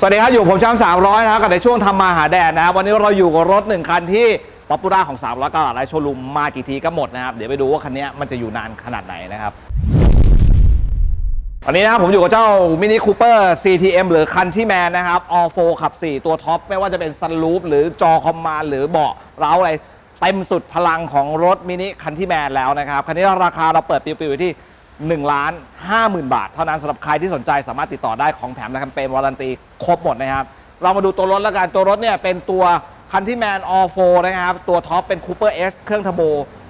สวัสดีครับ อยู่ผมช้าง300 นะครับกับในช่วงทำมาหาแดดนะครับ วันนี้เราอยู่กับรถหนึ่งคันที่ป๊อปปูล่าของ 300กาลาดไลท์โชว์รูมมากี่ทีก็หมดนะครับ เดี๋ยวไปดูว่าคันนี้มันจะอยู่นานขนาดไหนนะครับวันนี้นะครับผมอยู่กับเจ้ามินิคูเปอร์ CTM หรือคันที่แมนนะครับ All 4ขับ 4 ตัวท็อป ไม่ว่าจะเป็นซันรูฟหรือจอคอมมานหรือเบาะเร้าอะไรเต็มสุดพลังของรถมินิคันที่แมนแล้วนะครับ คันนี้ราคาเราเปิดปิวๆอยู่ที่ 1ล้าน5 0,000 บาท เท่านั้นสำหรับใครที่สนใจสามารถติดต่อได้ของแถมและแคมเปญวารันตีครบหมดนะครับ เรามาดูตัวรถแล้วกัน ตัวรถเนี่ยเป็นตัวคันที่แมน All 4นะครับ ตัวท็อปเป็น Cooper S เครื่องเทอร์โบ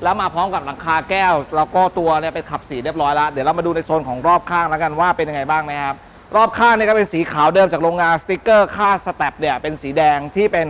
แล้วมาพร้อมกับหลังคาแก้ว แล้วก็ตัวเนี่ยเป็นขับสีเรียบร้อยแล้ว เดี๋ยวเรามาดูในโซนของรอบข้างแล้วกันว่าเป็นยังไงบ้างนะครับ รอบข้างเนี่ยก็เป็นสีขาวเดิมจากโรงงานสติกเกอร์ค่าสแตปเนี่ยเป็นสีแดงที่เป็น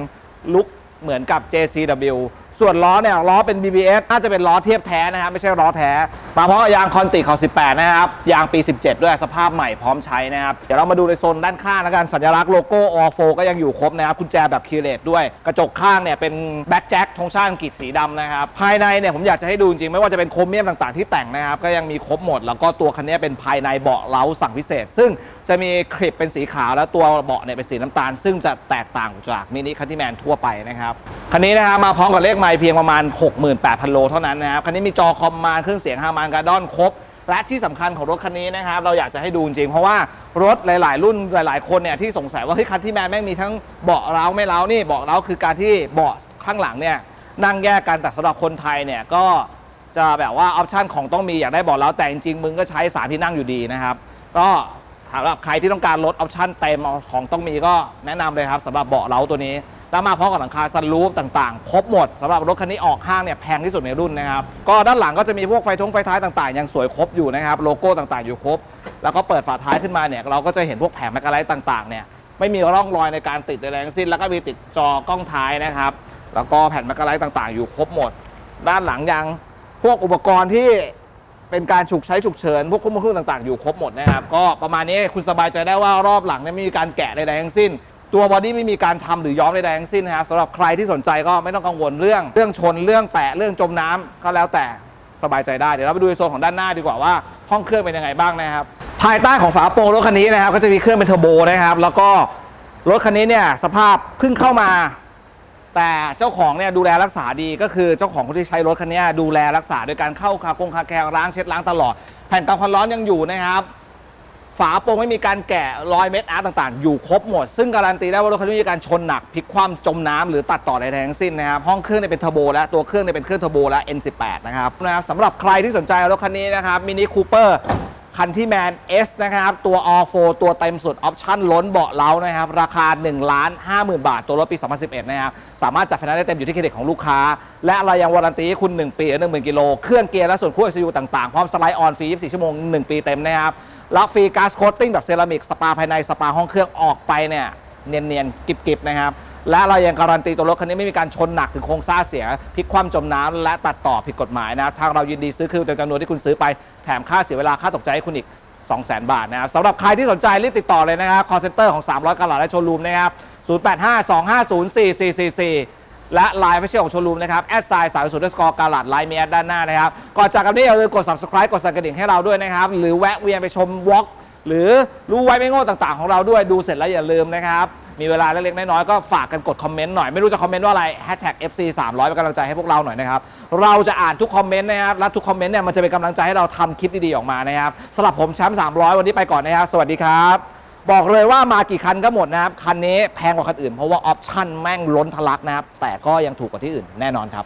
ลุคเหมือนกับ JCW ส่วนล้อเนี่ยล้อเป็น BBS น่าจะเป็นล้อเทียบแท้นะครับไม่ใช่ล้อแท้ มาพร้อมกับยางคอนติของ 18 นะครับ ยางปี 17 ด้วยสภาพใหม่พร้อมใช้นะครับ เดี๋ยวเรามาดูในโซนด้านข้างแล้วกันสัญลักษณ์โลโก้ออโฟก็ยังอยู่ครบนะครับกุญแจแบบคีเลตด้วย กระจกข้างเนี่ยเป็นแบ็กแจ็คธงชาติอังกฤษสีดำนะครับ ภายในเนี่ยผมอยากจะให้ดูจริงไม่ว่าจะเป็นโครเมียมต่างๆที่แต่งนะครับก็ยังมีครบหมด แล้วก็ตัวคันนี้เป็นภายในเบาะเล้าสั่งพิเศษ ซึ่ง จะมีคลิปเป็นสีขาวแล้วตัวเบาะเนี่ยเป็นสีน้ำตาล ซึ่งจะแตกต่างจากมินิคันที่แมนทั่วไปนะครับ คันนี้นะครับมาพร้อมกับเลขไมล์เพียงประมาณ 68,000 โลเท่านั้นนะครับ คันนี้มีจอคอมมาเครื่องเสียงฮามานการ์ดอนครบ และที่สำคัญของรถคันนี้นะครับ เราอยากจะให้ดูจริงๆเพราะว่ารถหลาย ๆ รุ่นหลาย ๆ คนเนี่ยที่สงสัยว่าเฮ้ยคันที่แมนแม่งมีทั้งเบาะเล้าไม่เล้านี่เบาะเล้าคือการที่เบาะข้างหลังเนี่ยนั่งแยกกันแต่สำหรับคนไทยเนี่ยก็จะแบบว่าออปชันของต้องมีอยากได้เบาะเล้าแต่จริงๆมึงก็ใช้สามที่นั่งอยู่ดีนะครับก็ สำหรับใครที่ต้องการลดออปชั่นเต็มของต้องมีก็แนะนำเลยครับสำหรับเบาะเล้าตัวนี้ แล้วมาพร้อมกับหลังคาซันรูฟต่างๆ ครบหมดสำหรับรถคันนี้ออกห้างเนี่ยแพงที่สุดในรุ่นนะครับ ก็ด้านหลังก็จะมีพวกไฟทงไฟท้ายต่างๆ ยังสวยครบอยู่นะครับ โลโก้ต่างๆอยู่ครบ แล้วก็เปิดฝาท้ายขึ้นมาเนี่ยเราก็จะเห็นพวกแผงแมกกาไลท์ต่างๆเนี่ยไม่มีร่องรอยในการติดใดๆทั้งสิ้น แล้วก็มีติดจอกล้องท้ายนะครับ แล้วก็แผ่นแมกกาไลท์ต่างๆ อยู่ครบหมด ด้านหลังยังพวกอุปกรณ์ที่ เป็นการฉุกใช้ฉุกเฉินพวกคุ้มคุ้มต่าง ๆ อยู่ครบหมดนะครับ ก็ประมาณนี้คุณสบายใจได้ว่ารอบหลังเนี่ยไม่มีการแกะใดๆทั้งสิ้น ตัวบอดี้ไม่มีการทำหรือย้อมใดๆทั้งสิ้นนะครับสำหรับใครที่สนใจก็ไม่ต้องกังวลเรื่องเรื่องชนเรื่องแตะเรื่องจมน้ำก็แล้วแต่สบายใจได้เดี๋ยวเราไปดูในโซนของด้านหน้าดีกว่าว่าห้องเครื่องเป็นยังไงบ้างนะครับ ภายใต้ของฝาโปรงรถคันนี้นะครับก็จะมีเครื่องเป็นเทอร์โบนะครับแล้วก็รถคันนี้เนี่ยสภาพเพิ่งเข้ามา แต่เจ้าของเนี่ยดูแลรักษาดีก็คือเจ้าของคนที่ใช้รถคันนี้ดูแลรักษาโดยการเข้าคาคงคาแคร์ล้างเช็ดล้างตลอด แผ่นกันความร้อนยังอยู่นะครับ ฝาโปรงไม่มีการแกะรอยเม็ดอาร์ตต่างๆ อยู่ครบหมด ซึ่งการันตีได้ว่ารถคันนี้มีการชนหนักพลิกคว่ำจมน้ำหรือตัดต่อใดๆทั้งสิ้นนะครับห้องเครื่องเนี่ยเป็นเทอร์โบและตัวเครื่องเนี่ยเป็นเครื่องเทอร์โบและ N18 นะครับนะครับสำหรับใครที่สนใจรถคันนี้นะครับมินิคูเปอร์ คันที่แมน S นะครับ ตัว All 4ตัวเต็มสุด ออปชั่นล้นเบาะเล้านะครับ ราคา1ล้าน50,000 บาท ตัวรถปี 2011 นะครับ สามารถจัดไฟแนนซ์ได้เต็มอยู่ที่เครดิตของลูกค้า และเรายังวารันตีให้คุณ 1 ปีและ10,000 กิโล เครื่องเกียร์และส่วนควบคุมต่างๆ พร้อมสไลด์ออนฟรี24 ชั่วโมง 1 ปีเต็มนะครับรับฟรีก๊าซโคตติ้งแบบเซรามิกสปาภายในสปาห้องเครื่องออกไปเนี่ยเนียนๆกิบๆนะครับ และเรายังการันตีตัวรถคันนี้ไม่มีการชนหนักถึงโครงสร้างเสียพลิกคว่ำจมน้ำและตัดต่อผิดกฎหมายนะทางเรายินดีซื้อคืนจำนวนที่คุณซื้อไปแถมค่าเสียเวลาค่าตกใจให้คุณอีก 200,000 บาทนะครับสำหรับใครที่สนใจรีบติดต่อเลยนะครับ call center ของ 300กลาดและโชว์รูมนะครับ0852504444 และไลน์ไม่ใช่ของโชว์รูมนะครับแอดไซน์สายสุดสกอร์กาลาดไลน์มีแอดด้านหน้านะครับก่อนจากกันนี้อย่าลืมกด subscribe กดสั่นกระดิ่งให้เราด้วยนะครับ หรือแวะเวียนไปชมวอล์กหรือรู้ไว้ไม่โง่ต่างๆ ของเราด้วยดูเสร็จแล้วอย่าลืมนะครับ มีเวลาเล็กๆน้อยๆก็ฝากกันกดคอมเมนต์หน่อย ไม่รู้จะคอมเมนต์ว่าอะไร FC 300เป็นกำลังใจให้พวกเราหน่อยนะครับ เราจะอ่านทุกคอมเมนต์นะครับ และทุกคอมเมนต์เนี่ยมันจะเป็นกำลังใจให้เราทำคลิปดีๆออกมานะครับสำหรับผมแชมป์300 วันนี้ไปก่อนนะครับ สวัสดีครับ บอกเลยว่ามากี่คันก็หมดนะครับ คันนี้แพงกว่าคันอื่นเพราะว่าออปชั่นแม่งล้นทะลักนะครับ แต่ก็ยังถูกกว่าที่อื่นแน่นอนครับ